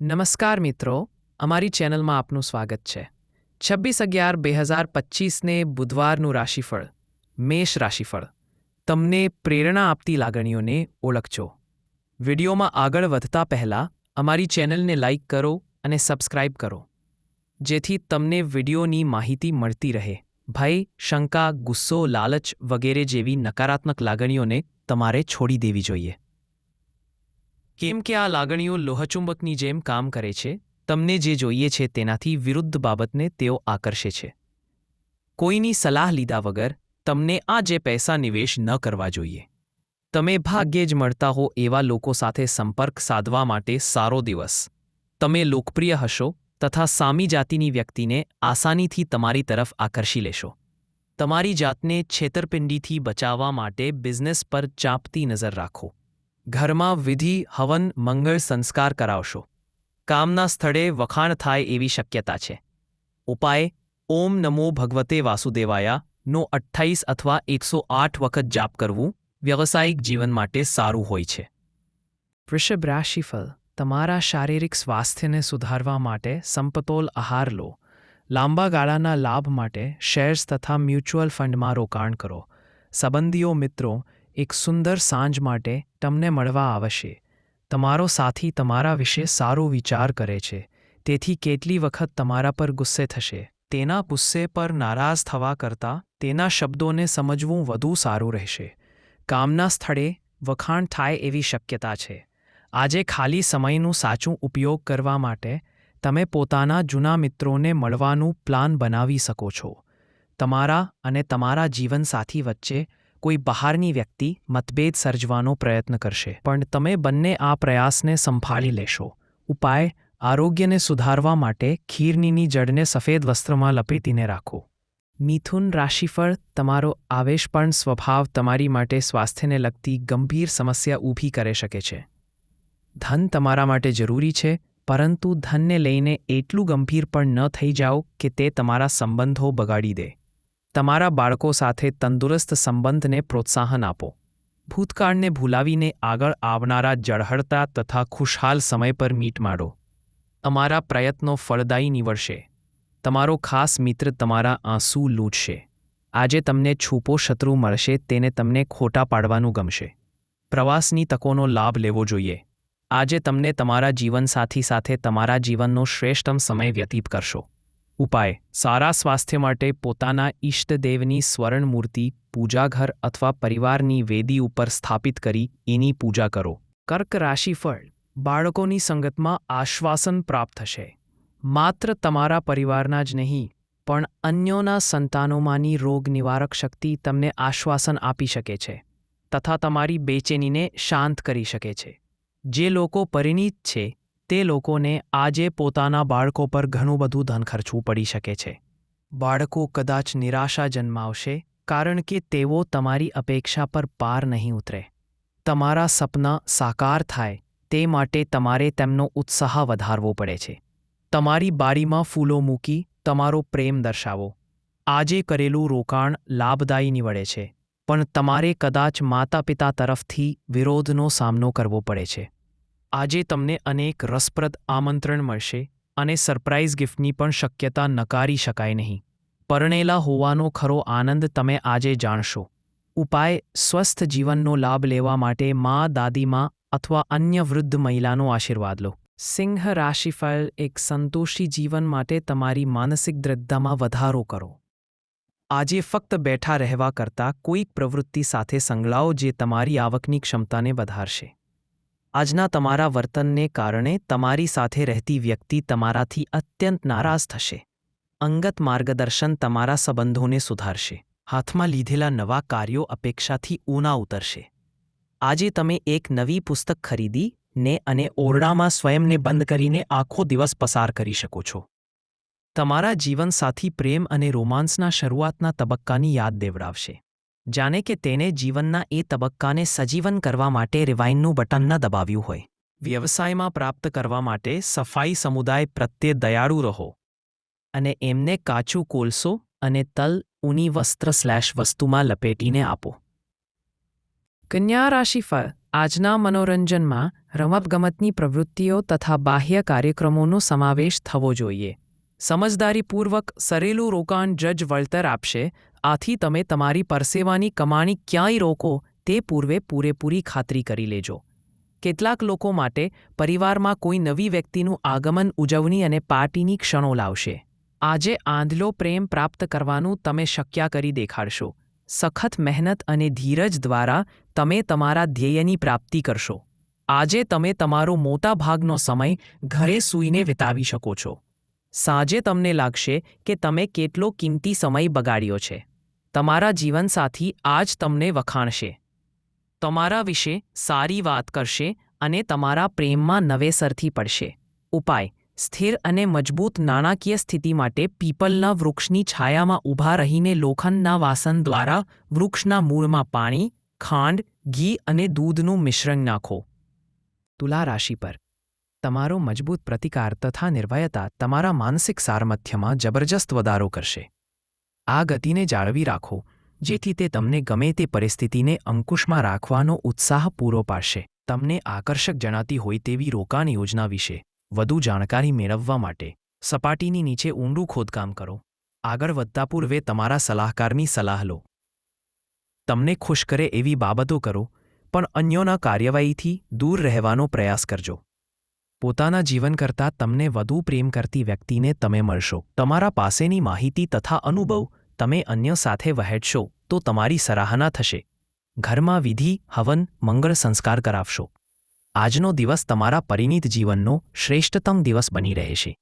નમસ્કાર મિત્રો, અમારી ચેનલમાં આપનું સ્વાગત છે. છવ્વીસ અગિયાર બે હજાર પચીસને બુધવારનું રાશિફળ, મેષ રાશિફળ. તમને પ્રેરણા આપતી લાગણીઓને ઓળખજો. વિડીયોમાં આગળ વધતા પહેલાં અમારી ચેનલને લાઇક કરો અને સબસ્ક્રાઇબ કરો. જેથી તમને વિડીયોની માહિતી મળતી રહે. ભય, શંકા, ગુસ્સો, લાલચ વગેરે જેવી નકારાત્મક લાગણીઓને તમારે છોડી દેવી જોઈએ. કેમ કે આ લાગણીઓ લોહચુંબકની જેમ કામ કરે છે, તમને જે જોઈએ છે તેનાથી વિરુદ્ધ બાબતને તેઓ આકર્ષે છે. કોઈની સલાહ લીધા વગર તમને આ જે પૈસા નિવેશ ન કરવા જોઈએ. તમે ભાગ્યે જ મળતા હો એવા લોકો સાથે સંપર્ક સાધવા માટે સારો દિવસ. તમે લોકપ્રિય હશો તથા સામી જાતિની વ્યક્તિને આસાનીથી તમારી તરફ આકર્ષી લેશો. તમારી જાતને છેતરપિંડીથી બચાવવા માટે બિઝનેસ પર ચાંપતી નજર રાખો. ઘરમાં વિધિ, હવન, મંગળ, સંસ્કાર કરાવશો. કામના સ્થળે વખાણ થાય એવી શક્યતા છે. ઉપાય, ઓમ નમો ભગવતે વાસુદેવાયા, નો અઠ્ઠાઈસ અથવા એકસો આઠ વખત જાપ કરવું, વ્યવસાયિક જીવન માટે સારું હોય છે. વૃષભ રાશિફળ, તમારા શારીરિક સ્વાસ્થ્યને સુધારવા માટે સંપતોલ આહાર લો. લાંબા ગાળાના લાભ માટે શેર્સ તથા મ્યુચ્યુઅલ ફંડમાં રોકાણ કરો. સંબંધીઓ મિત્રો એક સુંદર સાંજ માટે તમને મળવા આવશે. તમારો સાથી તમારા વિશે સારો વિચાર કરે છે. તેથી કેટલી વખત તમારા પર ગુસ્સે થશે. તેના ગુસ્સે પર નારાજ થવા કરતાં તેના શબ્દોને સમજવું વધુ સારું રહેશે. કામના સ્થળે વખાણ થાય એવી શક્યતા છે. આજે ખાલી સમયનું સાચું ઉપયોગ કરવા માટે તમે પોતાના જૂના મિત્રોને મળવાનું પ્લાન બનાવી શકો છો. તમારા અને તમારા જીવનસાથી વચ્ચે કોઈ બહારની વ્યક્તિ મતભેદ સર્જવાનો પ્રયત્ન કરશે. પણ તમે બંને આ પ્રયાસને સંભાળી લેશો. ઉપાય, આરોગ્યને સુધારવા માટે ખીરનીની જડને સફેદ વસ્ત્રમાં લપેટીને રાખો. મિથુન રાશિફળ, તમારો આવેશપણ સ્વભાવ તમારી માટે સ્વાસ્થ્યને લગતી ગંભીર સમસ્યા ઊભી કરી શકે છે. ધન તમારા માટે જરૂરી છે, પરંતુ ધનને લઈને એટલું ગંભીર પણ ન થઈ જાઓ કે તે તમારા સંબંધો બગાડી દે. તમારા બાળકો સાથે તંદુરસ્ત સંબંધને પ્રોત્સાહન આપો. ભૂતકાળને ભૂલાવીને આગળ આવનારા જળહળતા તથા ખુશહાલ સમય પર મીટ માડો તમારા પ્રયત્નો ફળદાયી નીવડશે. તમારો ખાસ મિત્ર તમારા આંસુ લૂંટશે. આજે તમને છૂપો શત્રુ મળશે, તેને તમને ખોટા પાડવાનું ગમશે. પ્રવાસની તકોનો લાભ લેવો જોઈએ. આજે તમને તમારા જીવનસાથી સાથે તમારા જીવનનો શ્રેષ્ઠમ સમય વ્યતીત કરશો. ઉપાય. સારા સ્વાસ્થ્ય માટે પોતાના ઈષ્ટદેવની સ્વર્ણ મૂર્તિ પૂજાઘર અથવા પરિવારની વેદી ઉપર સ્થાપિત કરી એની પૂજા કરો. કર્ક રાશિફળ બાળકોની સંગતમાં આશ્વાસન પ્રાપ્ત થશે. માત્ર તમારા પરિવારના જ નહીં, પણ અન્યોના સંતાનોમાંની રોગ નિવારક શક્તિ તમને આશ્વાસન આપી શકે છે, તથા તમારી બેચેનીને શાંત કરી શકે છે. જે લોકો પરિણીત છે તે લોકોને આજે પોતાના બાળકો પર ઘણું બધું ધન ખર્ચવું પડી શકે છે. બાળકો કદાચ નિરાશા જન્માવશે, કારણ કે તેઓ તમારી અપેક્ષા પર પાર નહીં ઉતરે. તમારા સપના સાકાર થાય, તે માટે તમારે તેમનો ઉત્સાહ વધારવો પડે છે. તમારી બારીમાં ફૂલો મૂકી તમારો પ્રેમ દર્શાવો. આજે કરેલું રોકાણ લાભદાયી નીવડે છે, પણ તમારે કદાચ માતા પિતા તરફથી વિરોધનો સામનો કરવો પડે છે. આજે તમને અનેક રસપ્રદ આમંત્રણ મળશે અને સરપ્રાઇઝ ગિફ્ટની પણ શક્યતા નકારી શકાય નહીં. પરણેલા હોવાનો ખરો આનંદ તમે આજે જાણશો. ઉપાય, સ્વસ્થ જીવનનો લાભ લેવા માટે મા, દાદીમાં અથવા અન્ય વૃદ્ધ મહિલાનો આશીર્વાદ લો. સિંહ રાશિફળ એક સંતોષી જીવન માટે તમારી માનસિક દ્રઢતામાં વધારો કરો. આજે ફક્ત બેઠા રહેવા કરતાં કોઈક પ્રવૃત્તિ સાથે સંકળાઓ જે તમારી આવકની ક્ષમતાને વધારશે. આજના તમારા વર્તનને કારણે તમારી સાથે રહેતી વ્યક્તિ તમારાથી અત્યંત નારાજ થશે. અંગત માર્ગદર્શન તમારા સંબંધોને સુધારશે. હાથમાં લીધેલા નવા કાર્યો અપેક્ષાથી ઊના ઉતરશે. આજે તમે એક નવી પુસ્તક ખરીદી ને અને ઓરડામાં સ્વયંને બંધ કરીને આખો દિવસ પસાર કરી શકો છો. તમારા જીવનસાથી પ્રેમ અને રોમાન્સના શરૂઆતના તબક્કાની યાદ દેવડાવશે. જાણે કે તેને જીવનના એ તબક્કાને સજીવન કરવા માટે રિવાઇનનું બટન ન દબાવ્યું હોય. વ્યવસાયમાં પ્રાપ્ત કરવા માટે સફાઈ સમુદાય પ્રત્યે દયાળુ રહો. અને એમને કાચું કોલસો અને તલ, ઊની વસ્ત્ર સ્લેશ વસ્તુમાં લપેટીને આપો. કન્યા રાશિફળ આજના મનોરંજનમાં રમતગમતની પ્રવૃત્તિઓ તથા બાહ્ય કાર્યક્રમોનો સમાવેશ થવો જોઈએ. સમજદારીપૂર્વક સરેલું રોકાણ જજ વળતર આપશે આથી તમે તમારી પરસેવાની કમાણી ક્યાંય રોકો તે પૂર્વે પૂરેપૂરી ખાતરી કરી લેજો. કેટલાક લોકો માટે પરિવારમાં કોઈ નવી વ્યક્તિનું આગમન ઉજવણી અને પાર્ટીની ક્ષણો લાવશે. આજે આંધલો પ્રેમ પ્રાપ્ત કરવાનું તમે શક્ય કરી દેખાડશો. સખત મહેનત અને ધીરજ દ્વારા તમે તમારા ધ્યેયની પ્રાપ્તિ કરશો. આજે તમે તમારો મોટા ભાગનો સમય ઘરે સૂઈને વિતાવી શકો છો. સાંજે તમને લાગશે કે તમે કેટલો કિંમતી સમય બગાડ્યો છે. તમારા જીવનસાથી આજ તમને વખાણશે. તમારા વિશે સારી વાત કરશે અને તમારા પ્રેમમાં નવેસરથી પડશે. ઉપાય, સ્થિર અને મજબૂત નાણાકીય સ્થિતિ માટે પીપલના વૃક્ષની છાયામાં ઊભા રહીને લોખંડના વાસન દ્વારા વૃક્ષના મૂળમાં પાણી, ખાંડ, ઘી અને દૂધનું મિશ્રણ નાખો. તુલા રાશિ પર. તમારો મજબૂત પ્રતિકાર તથા નિર્ભયતા તમારા માનસિક સારમથ્યમાં જબરજસ્ત વધારો કરશે. આ ગતિને જાળવી રાખો, જેથી તે તમને ગમે તે પરિસ્થિતિને અંકુશમાં રાખવાનો ઉત્સાહ પૂરો પાડશે. તમને આકર્ષક જણાતી હોય તેવી રોકાણ યોજના વિશે વધુ જાણકારી મેળવવા માટે સપાટીની નીચે ઊંડું ખોદકામ કરો. આગળ વધતા પૂર્વે તમારા સલાહકારની સલાહ લો. તમને ખુશ કરે એવી બાબતો કરો, પણ અન્યોના કાર્યવાહીથી દૂર રહેવાનો પ્રયાસ કરજો. પોતાના જીવન કરતાં તમને વધુ પ્રેમ કરતી વ્યક્તિને તમે મળશો. તમારા પાસેની માહિતી તથા અનુભવ તમે અન્ય સાથે વહેંચશો, તો તમારી સરાહના થશે. ઘરમાં વિધિ, હવન, મંગળ સંસ્કાર કરાવશો. આજનો દિવસ તમારા પરિણીત જીવનનો શ્રેષ્ઠતમ દિવસ બની રહેશે.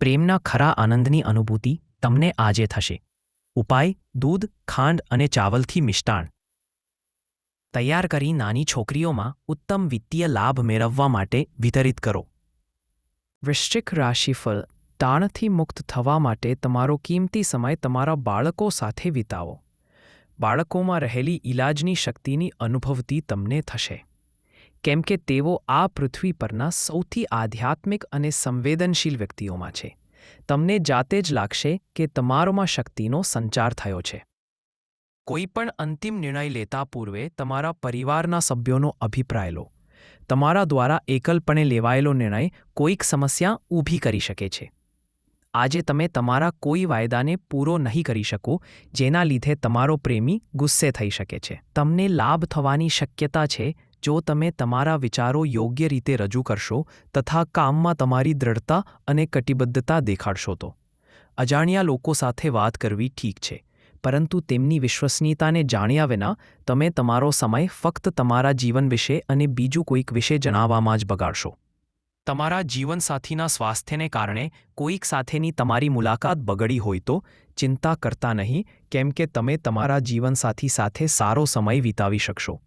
પ્રેમના ખરા આનંદની અનુભૂતિ તમને આજે થશે. ઉપાય, દૂધ, ખાંડ અને ચાવલથી મિષ્ટાણ તૈયાર કરી નાની છોકરીઓમાં ઉત્તમ વિત્તીય લાભ મેળવવા માટે વિતરિત કરો. વૃશ્ચિક રાશિફળ તાણથી મુક્ત થવા માટે તમારો કિંમતી સમય તમારા બાળકો સાથે વિતાવો. બાળકોમાં રહેલી ઇલાજની શક્તિની અનુભવતી તમને થશે. કેમ કે તેઓ આ પૃથ્વી પરના સૌથી આધ્યાત્મિક અને સંવેદનશીલ વ્યક્તિઓમાં છે. તમને જાતે જ લાગશે કે તમારોમાં શક્તિનો સંચાર થયો છે. કોઈ પણ અંતિમ નિર્ણય લેતા પૂર્વે તમારા પરિવારના સભ્યોનો અભિપ્રાય લો. તમારા દ્વારા એકલપણે લેવાયેલો નિર્ણય કોઈક સમસ્યા ઊભી કરી શકે છે. આજે તમે તમારા કોઈ વાયદાને પૂરો નહીં કરી શકો, જેના લીધે તમારો પ્રેમી ગુસ્સે થઈ શકે છે. તમને લાભ થવાની શક્યતા છે, જો તમે તમારા વિચારો યોગ્ય રીતે રજૂ કરશો તથા કામમાં તમારી દ્રઢતા અને કટિબદ્ધતા દેખાડશો તો. અજાણ્યા લોકો સાથે વાત કરવી ઠીક છે, પરંતુ તેમની વિશ્વસનીયતાને જાણ્યા વિના તમે તમારો સમય ફક્ત તમારા જીવન વિશે અને બીજું કોઈક વિશે જણાવવામાં જ બગાડશો. તમારા જીવનસાથીના સ્વાસ્થ્યને કારણે કોઈક સાથેની તમારી મુલાકાત બગડી હોય તો ચિંતા કરતા નહીં, કેમ કે તમે તમારા જીવનસાથી સાથે સારો સમય વિતાવી શકશો.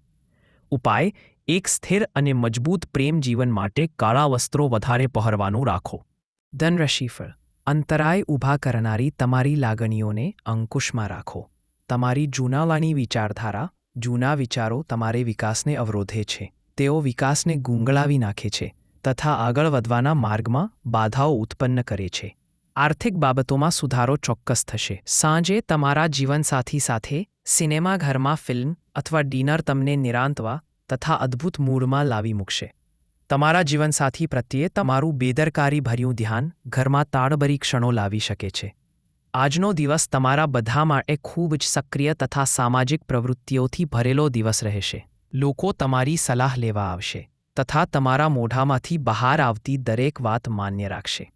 ઉપાય, એક સ્થિર અને મજબૂત પ્રેમ જીવન માટે કાળા વસ્ત્રો વધારે પહેરવાનું રાખો. ધનરાશિફળ અંતરાય ઊભા કરનારી તમારી લાગણીઓને અંકુશમાં રાખો. તમારી જૂનાવાણી વિચારધારા, જૂના વિચારો તમારે વિકાસને અવરોધે છે. તેઓ વિકાસને ગૂંગળાવી નાખે છે. તથા આગળ વધવાના માર્ગમાં બાધાઓ ઉત્પન્ન કરે છે. આર્થિક બાબતોમાં સુધારો ચોક્કસ થશે. સાંજે તમારા જીવનસાથી સાથે સિનેમાઘરમાં ફિલ્મ અથવા ડિનર તમને નિરાંતવા તથા અદ્ભુત મૂડમાં લાવી મૂકશે. તમારા જીવનસાથી પ્રત્યે તમારું બેદરકારી ભર્યું ધ્યાન ઘરમાં તાળબરી ક્ષણો લાવી શકે છે. આજનો દિવસ તમારા બધા માટે ખૂબ જ સક્રિય તથા સામાજિક પ્રવૃત્તિઓથી ભરેલો દિવસ રહેશે. લોકો તમારી સલાહ લેવા આવશે. તથા તમારા મોઢામાંથી બહાર આવતી દરેક વાત માન્ય રાખશે.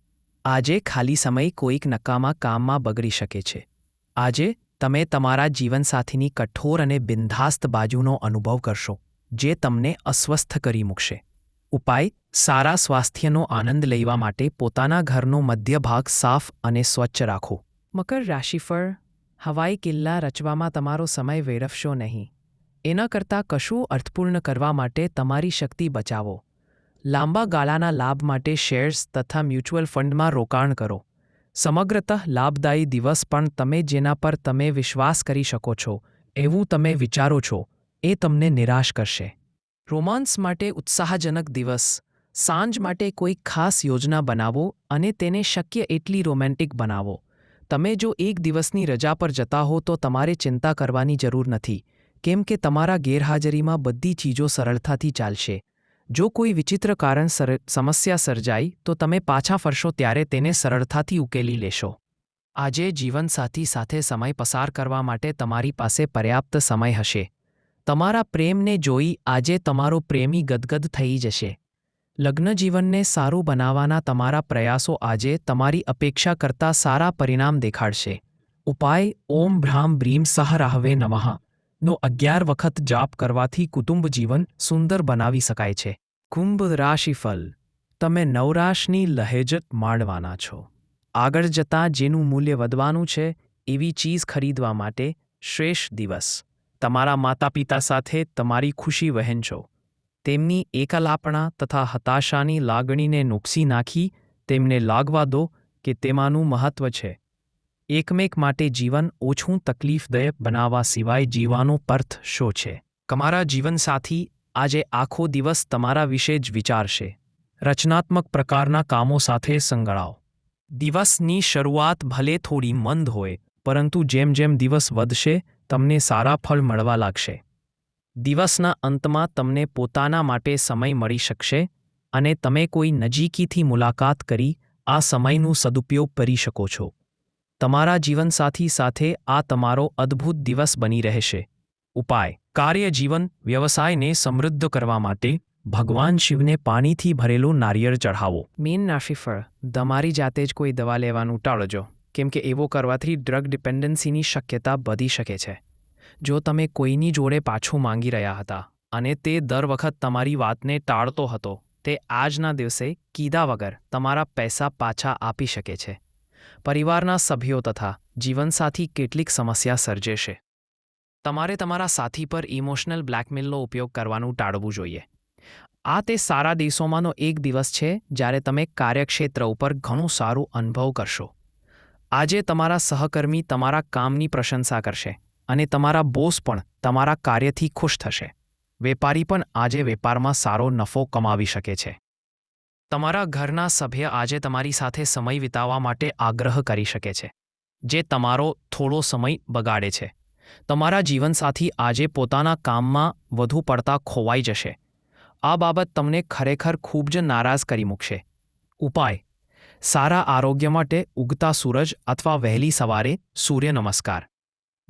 આજે ખાલી સમય કોઈક નકામા કામમાં બગડી શકે છે. આજે તમે તમારા જીવનસાથીની કઠોર અને બિંધાસ્ત બાજુનો અનુભવ કરશો, જે તમને અસ્વસ્થ કરી મૂકશે. ઉપાય, સારા સ્વાસ્થ્યનો આનંદ લેવા માટે પોતાના ઘરનો મધ્ય ભાગ સાફ અને સ્વચ્છ રાખો. મકર રાશિફળ હવાઈ કિલ્લા રચવામાં તમારો સમય વેરફશો નહીં. એના કરતાં કશું અર્થપૂર્ણ કરવા માટે તમારી શક્તિ બચાવો. લાંબા ગાળાના લાભ માટે શેર્સ તથા મ્યુચ્યુઅલ ફંડમાં રોકાણ કરો. સમગ્રતઃ લાભદાયી દિવસ પણ તમે જેના પર તમે વિશ્વાસ કરી શકો છો, એવું તમે વિચારો છો, એ તમને નિરાશ કરશે. રોમાન્સ માટે ઉત્સાહજનક દિવસ. સાંજ માટે કોઈ ખાસ યોજના બનાવો અને તેને શક્ય એટલી રોમેન્ટિક બનાવો. તમે જો એક દિવસની રજા પર જતા હો તો તમારે ચિંતા કરવાની જરૂર નથી. કેમ કે તમારા ગેરહાજરીમાં બધી ચીજો સરળતાથી ચાલશે. જો કોઈ વિચિત્ર કારણ સમસ્યા સર્જાય તો તમે પાછા ફરશો ત્યારે તેને સરળતાથી ઉકેલી લેશો. આજે જીવનસાથી સાથે સમય પસાર કરવા માટે તમારી પાસે પર્યાપ્ત સમય હશે. તમારા પ્રેમને જોઈ આજે તમારો પ્રેમી ગદગદ થઈ જશે. લગ્નજીવનને સારું બનાવવાના તમારા પ્રયાસો આજે તમારી અપેક્ષા કરતાં સારા પરિણામ દેખાડશે. ઉપાય, ઓમ ભ્રામ બ્રીમ સહ રાહવે નમઃ. નો અગિયાર વખત જાપ કરવાથી કુટુંબ જીવન સુંદર બનાવી શકાય છે. કુંભ રાશિફલ. તમે નવરાશની લહેજત માણવાના છો. આગળ જતાં જેનું મૂલ્ય વધવાનું છે, એવી ચીજ ખરીદવા માટે શ્રેષ્ઠ દિવસ. તમારા માતા પિતા સાથે તમારી ખુશી વહેંચો તેમની એકલાપણા તથા હતાશાની લાગણીને નુકસી નાખી, તેમને લાગવા દો કે તેમાંનું મહત્વ છે. એકમેક માટે જીવન ઓછું તકલીફદાયક બનાવવા સિવાય જીવવાનો પર્થ શો છે? તમારા જીવનસાથી આજે આખો દિવસ તમારા વિશે જ વિચારશે. રચનાત્મક પ્રકારના કામો સાથે સંકળાઓ દિવસની શરૂઆત ભલે થોડી મંદ હોય, પરંતુ જેમ જેમ દિવસ વધશે, તમને સારા ફળ મળવા લાગશે. દિવસના અંતમાં તમને પોતાના માટે સમય મળી શકશે અને તમે કોઈ નજીકીથી મુલાકાત કરી આ સમયનું સદુપયોગ કરી શકો છો. તમારા જીવનસાથી સાથે આ તમારો અદ્ભુત દિવસ બની રહેશે. ઉપાય. કાર્ય જીવન વ્યવસાયને સમૃદ્ધ કરવા માટે ભગવાન શિવને પાણીથી ભરેલું નારિયેળ ચઢાવો. મેઇન નાશીફળ તમારી જાતે જ કોઈ દવા લેવાનું ટાળજો, કેમ કે એવો કરવાથી ડ્રગ ડિપેન્ડન્સીની શક્યતા વધી શકે છે. જો તમે કોઈની જોડે પાછું માંગી રહ્યા હતા અને તે દર વખત તમારી વાતને ટાળતો હતો, તે આજના દિવસે કીધા વગર તમારા પૈસા પાછા આપી શકે છે. પરિવારના સભ્યો તથા જીવનસાથી કેટલીક સમસ્યા સર્જેશે તમારે તમારા સાથી પર ઇમોશનલ બ્લેકમેલનો ઉપયોગ કરવાનું ટાળવું જોઈએ. આ તે સારા દિવસોમાંનો એક દિવસ છે જ્યારે તમે કાર્યક્ષેત્ર ઉપર ઘણું સારું અનુભવ કરશો. આજે તમારા સહકર્મી તમારા કામની પ્રશંસા કરશે અને તમારા બોસ પણ તમારા કાર્યથી ખુશ થશે. વેપારી પણ આજે વેપારમાં સારો નફો કમાવી શકે છે. તમારા ઘરના સભ્ય આજે તમારી સાથે સમય વિતાવવા માટે આગ્રહ કરી શકે છે, જે તમારો થોડો સમય બગાડે છે. તમારા જીવનસાથી આજે પોતાના કામમાં વધુ પડતા ખોવાઈ જશે. આ બાબત તમને ખરેખર ખૂબ જ નારાજ કરી મૂકશે. ઉપાય. સારા આરોગ્ય માટે ઉગતા સૂરજ અથવા વહેલી સવારે સૂર્ય નમસ્કાર.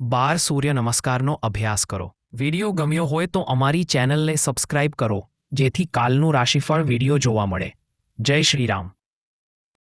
બાર સૂર્ય નમસ્કારનો અભ્યાસ કરો. વિડિયો ગમ્યો હોય તો અમારી ચેનલને સબસ્ક્રાઇબ કરો, જેથી કાલનું રાશિફળ વીડિયો જોવા મળે. જય શ્રી